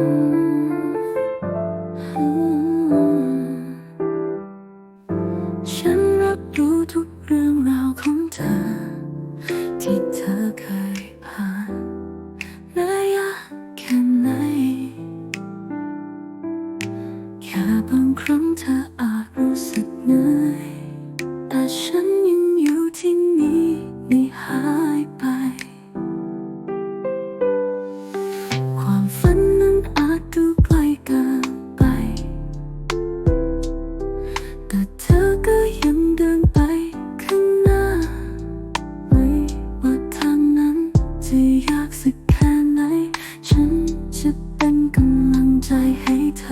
ฉั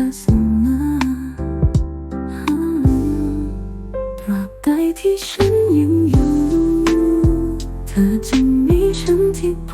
อเสมอตราบใดที่ฉันยังอยู่ เธอจะมีฉันที่พ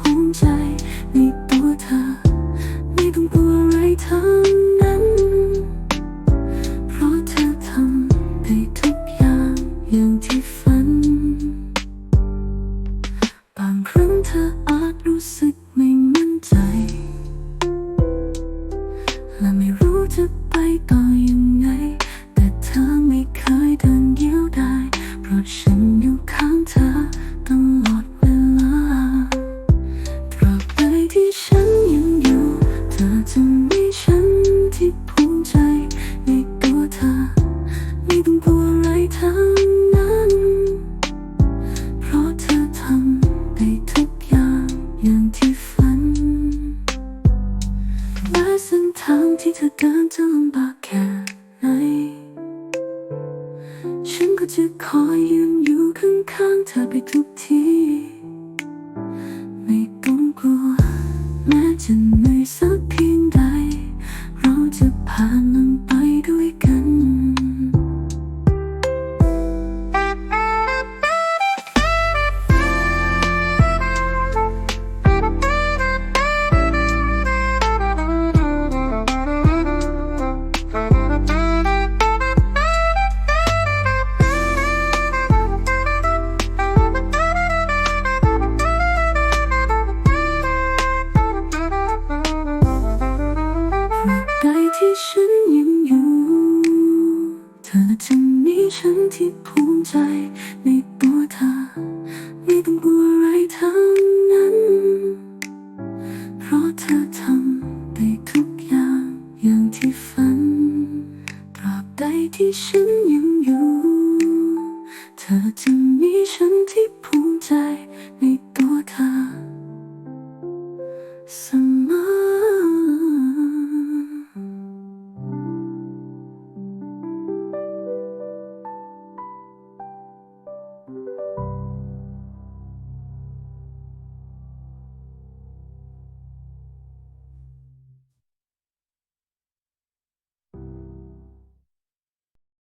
ทางที่เธอเดินจะลำบากแค่ไหน ฉันก็จะคอยยืนอยู่ข้างๆเธอไปทุกที ไม่ต้องกลัว แม้จะเหนื่อยสักเพียงใด เราจะผ่าน ฉันยังอยู่ เธอจึงมีฉันที่ภูมิใจในตัวเธอ ไม่ต้องกลัอะไรทั้งนั้น เพราะเธอทำได้ทุกอย่างอย่างที่ฝัน ตราบใดที่ฉันยังอยู่ เธอจึมีฉันที่